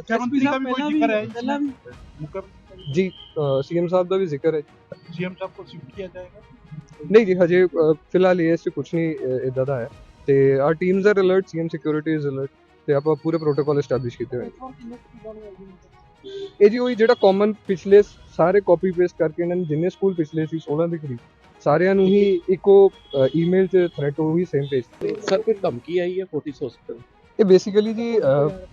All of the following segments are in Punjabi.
मुख्यमंत्री का भी कोई जिक्र है ਪਹਿਲਾਂ ਵੀ मुख्यमंत्री ਜੀ ਸੀਐਮ ਸਾਹਿਬ ਦਾ ਵੀ ਜ਼ਿਕਰ ਹੈ सीएम साहब को शिफ्ट किया जाएगा ਨਹੀਂ ਜੀ ਹਜੇ ਅ, ਫਿਲਹਾਲ ਇਸ 'ਚ ਕੁਝ ਨਹੀਂ ਇਦਾਂ ਦਾ ਹੈ ਤੇ are teams are alert CM security is alert ਤੇ ਆਪਾਂ ਪੂਰੇ ਪ੍ਰੋਟੋਕਾਲ ਐਸਟੈਬਲਿਸ਼ ਕੀਤੇ ਹੋਏ ਨੇ ਇਹ ਜੀ ਉਹੀ ਜਿਹੜਾ ਕਾਮਨ ਪਿਛਲੇ ਸਾਰੇ ਕਾਪੀ ਪੇਸਟ ਕਰਕੇ ਇਹਨਾਂ ਨੇ ਜਿੰਨੇ ਸਕੂਲ ਪਿਛਲੇ ਸੀ 16 ਦੇ ਕਰੀਬ ਸਾਰਿਆਂ ਨੂੰ ਹੀ ਇੱਕੋ ਈਮੇਲ 'ਚ ਥ੍ਰੈਟ ਉਹੀ ਸੇਮ ਪੇਜ ਸਰ ਕੋਈ ਧਮਕੀ ਆਈ ਹੈ ਫੋਰਟਿਸ ਹਸਪੀਟਲ ਇਹ ਬੇਸਿਕਲੀ ਜੀ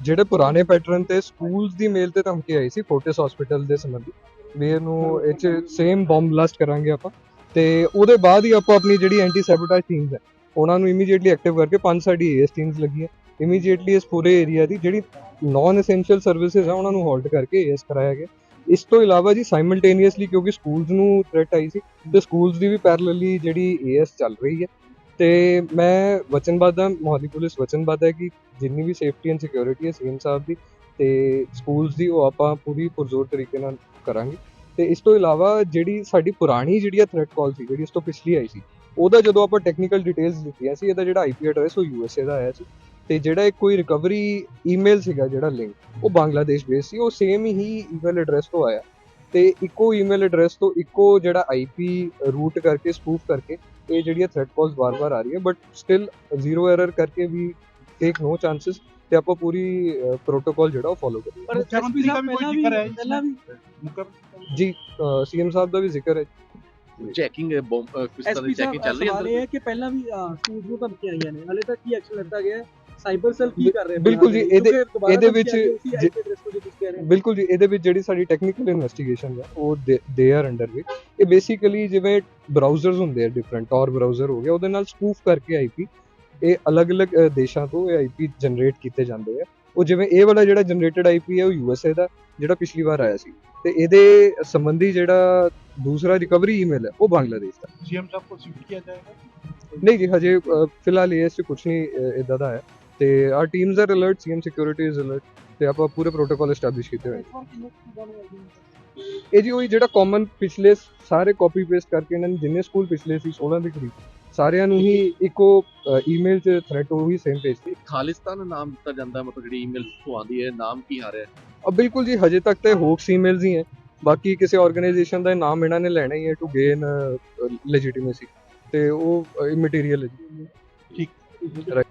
ਜਿਹੜੇ ਪੁਰਾਣੇ ਪੈਟਰਨ ਤੇ ਸਕੂਲਸ ਦੀ ਮੇਲ ਤੇ ਧਮਕੀ ਆਈ ਸੀ ਫੋਰਟਿਸ ਹਸਪੀਟਲ ਦੇ ਸੰਬੰਧੀ, ਵੀ ਇਹਨੂੰ ਇਹ 'ਚ ਸੇਮ ਬੰਬ ਬਲਾਸਟ ਕਰਾਂਗੇ ਆਪਾਂ। ਤੇ ਉਹਦੇ ਬਾਅਦ ਹੀ ਆਪਾਂ ਆਪਣੀ ਜਿਹੜੀ ਐਂਟੀ ਸੈਬੋਟੇਜ ਟੀਮਸ ਹੈ, ਉਹਨਾਂ ਨੂੰ ਇਮੀਡੀਏਟਲੀ ਐਕਟਿਵ ਕਰਕੇ ਪੰਜ ਸਾਡੀ ਏਐਸ ਟੀਮਸ ਲੱਗੀਆਂ। ਇਮੀਡੀਏਟਲੀ ਇਸ ਪੂਰੇ ਏਰੀਆ ਦੀ ਜਿਹੜੀ ਨਾਨ ਐਸੈਂਸ਼ੀਅਲ ਸਰਵਿਸਿਜ਼ ਆ, ਉਹਨਾਂ ਨੂੰ ਹੋਲਡ ਕਰਕੇ ਏਐਸ ਕਰਾਇਆ ਗਿਆ। ਇਸ ਤੋਂ ਇਲਾਵਾ ਜੀ ਸਾਈਮਲਟੇਨੀਅਸਲੀ ਕਿਉਂਕਿ ਸਕੂਲਸ ਨੂੰ ਥ੍ਰੈਟ ਆਈ ਸੀ, ਤੇ ਸਕੂਲਸ ਦੀ ਵੀ ਪੈਰਲਲੀ ਜਿਹੜੀ ਏਐਸ ਚੱਲ ਰਹੀ ਹੈ ਤੇ ਮੈਂ ਵਚਨਬੱਧ ਹਾਂ, ਮੋਹਾਲੀ ਪੁਲਿਸ ਵਚਨਬੱਧ ਹੈ ਕਿ ਜਿੰਨੀ ਵੀ ਸੇਫਟੀ ਐਂਡ ਸਿਕਿਉਰਿਟੀ ਹੈ ਸੀਐਮ ਸਾਹਿਬ ਦੀ ਤੇ ਸਕੂਲਸ ਦੀ ਉਹ ਆਪਾਂ ਪੂਰੀ ਪੁਰਜ਼ੋਰ ਤਰੀਕੇ ਨਾਲ ਕਰਾਂਗੇ। ਤੇ ਇਸ ਤੋਂ ਇਲਾਵਾ ਜਿਹੜੀ ਸਾਡੀ ਪੁਰਾਣੀ ਜਿਹੜੀ ਥ੍ਰੈਟ ਕਾਲ ਸੀ, ਜਿਹੜੀ ਇਸ ਤੋਂ ਪਿਛਲੀ ਆਈ ਸੀ, ਉਹਦਾ ਜਦੋਂ ਆਪਾਂ ਟੈਕਨੀਕਲ ਡਿਟੇਲਸ ਦਿੱਤੀਆਂ ਸੀ, ਇਹਦਾ ਜਿਹੜਾ ਆਈਪੀ ਐਡਰੈਸ ਉਹ ਯੂਐਸਏ ਦਾ ਆਇਆ ਸੀ ਤੇ ਜਿਹੜਾ ਇੱਕ ਕੋਈ ਰਿਕਵਰੀ ਈਮੇਲ ਸੀਗਾ ਜਿਹੜਾ ਲਿੰਕ ਉਹ ਬੰਗਲਾਦੇਸ਼ ਬੇਸ ਸੀ, ਉਹ ਸੇਮ ਹੀ ਈਮੇਲ ਐਡਰੈਸ ਤੋਂ ਆਇਆ। ਤੇ ਇੱਕੋ ਈਮੇਲ ਐਡਰੈਸ ਤੋਂ ਇੱਕੋ ਜਿਹੜਾ ਆਈਪੀ ਰੂਟ ਕਰਕੇ ਸਪੂਫ ਕਰਕੇ ਇਹ ਜਿਹੜੀ ਥ੍ਰੈਟ ਕਾਲਸ ਬਾਰ-ਬਾਰ ਆ ਰਹੀ ਹੈ ਬਟ ਸਟਿਲ ਜ਼ੀਰੋ ਐਰਰ ਕਰਕੇ ਵੀ ਟੇਕ ਨੋ ਚਾਂਸਸ ਤੇ ਆਪਾਂ ਪੂਰੀ ਪ੍ਰੋਟੋਕਾਲ ਜਿਹੜਾ ਉਹ ਫੋਲੋ ਕਰੀਏ। ਪਰ ਚਰਮਪੀ ਦਾ ਵੀ ਕੋਈ ਜ਼ਿਕਰ ਹੈ ਪਹਿਲਾਂ ਵੀ ਮੁਕਰ ਜੀ ਸੀਐਮ ਸਾਹਿਬ ਦਾ ਵੀ ਜ਼ਿਕਰ ਹੈ ਚੈਕਿੰਗ ਕਿਸ ਤਰ੍ਹਾਂ ਦੀ ਚੈਕਿੰਗ ਚੱਲ ਰਹੀ ਹੈ ਅੰਦਰ? ਇਹ ਹੈ ਕਿ ਪਹਿਲਾਂ ਵੀ ਸੂਟ ਨੂੰ ਧਮਕੀਆਂ ਆਈਆਂ ਨੇ। ਹਲੇ ਤੱਕ ਕੀ ਐਕਸ਼ਨ ਲਿੱਤਾ ਗਿਆ ਸਾਈਬਰ ਸੈਲ ਕੀ ਕਰ ਰਿਹਾ ਬਿਲकुल ਜੀ ਇਹਦੇ ਇਹਦੇ ਵਿੱਚ ਬਿਲਕੁਲ ਜੀ ਇਹਦੇ ਵਿੱਚ ਜਿਹੜੀ ਸਾਡੀ ਟੈਕਨੀਕਲ ਇਨਵੈਸਟੀਗੇਸ਼ਨ ਹੈ ਉਹ ਦੇ ਆਰ ਅੰਡਰ ਵੇ ਇਹ ਬੇਸਿਕਲੀ ਜਿਵੇਂ ਬਰਾਊਜ਼ਰਸ ਹੁੰਦੇ ਆ ਡਿਫਰੈਂਟ ਟੌਰ ਬਰਾਊਜ਼ਰ ਹੋ ਗਿਆ ਉਹਦੇ ਨਾਲ ਸਪੂਫ ਕਰਕੇ ਆਈਪੀ ਇਹ ਅਲੱਗ-ਅਲੱਗ ਦੇਸ਼ਾਂ ਤੋਂ ਇਹ ਆਈਪੀ ਜਨਰੇਟ ਕੀਤੇ ਜਾਂਦੇ ਆ। ਉਹ ਜਿਵੇਂ ਇਹ ਵਾਲਾ ਜਿਹੜਾ ਜਨਰੇਟਡ ਆਈਪੀ ਹੈ ਉਹ ਯੂਐਸਏ ਦਾ ਜਿਹੜਾ ਪਿਛਲੀ ਵਾਰ ਆਇਆ ਸੀ। ਤੇ ਇਹਦੇ ਸੰਬੰਧੀ ਜਿਹੜਾ ਦੂਸਰਾ ਰਿਕਵਰੀ ਈਮੇਲ ਹੈ ਉਹ ਬੰਗਲਾਦੇਸ਼ ਦਾ। ਜੀਐਮ ਸਾਹਿਬ ਕੋਲ ਸਿਫਟ ਕੀਤਾ ਜਾਏਗਾ? ਨਹੀਂ ਜੀ ਹਜੇ ਫਿਲਹਾਲ ਇਹ ਸੇ ਕੁਝ ਨਹੀਂ ਇਦਾਂ ਦਾ ਹੈ। ਤੇ our teams are alert CM security is alert ਤੇ ਆਪਾਂ ਪੂਰੇ ਪ੍ਰੋਟੋਕਾਲ ਐਸਟੈਬਲਿਸ਼ ਕੀਤੇ ਹੋਏ। ਇਹ ਜੀ ਉਹੀ ਜਿਹੜਾ ਕਾਮਨ ਪਿਛਲੇ ਸਾਰੇ ਕਾਪੀ ਪੇਸਟ ਕਰਕੇ ਇਹਨਾਂ ਨੇ ਜਿੰਨੇ ਸਕੂਲ ਪਿਛਲੇ ਸੀ 16 ਦੇ ਕਰੀਬ ਸਾਰਿਆਂ ਨੂੰ ਹੀ ਇੱਕੋ ਈਮੇਲ 'ਚ ਥ੍ਰੈਟ ਉਹੀ ਸੇਮ ਪੇਜ ਸੀ। ਖਾਲਿਸਤਾਨ ਨਾਮ ਦਿੱਤਾ ਜਾਂਦਾ ਮਤਲਬ ਜਿਹੜੀ ਈਮੇਲ ਤੋਂ ਆਉਂਦੀ ਹੈ ਨਾਮ ਕੀ ਆ ਰਿਹਾ ਹੈ ਅਬ ਬਿਲਕੁਲ ਜੀ ਹਜੇ ਤੱਕ ਤੇ ਹੋਕਸ ਈਮੇਲਸ ਹੀ ਹੈ ਬਾਕੀ ਕਿਸੇ ਆਰਗੇਨਾਈਜੇਸ਼ਨ ਦਾ ਨਾਮ ਇਹਨਾਂ ਨੇ ਲੈਣਾ ਹੀ ਹੈ ਟੂ ਗੇਨ ਲੈਜੀਟੀਮੇਸੀ ਤੇ ਉਹ ਇਮਟੀਰੀਅਲ ਹੈ ਜੀ। Right.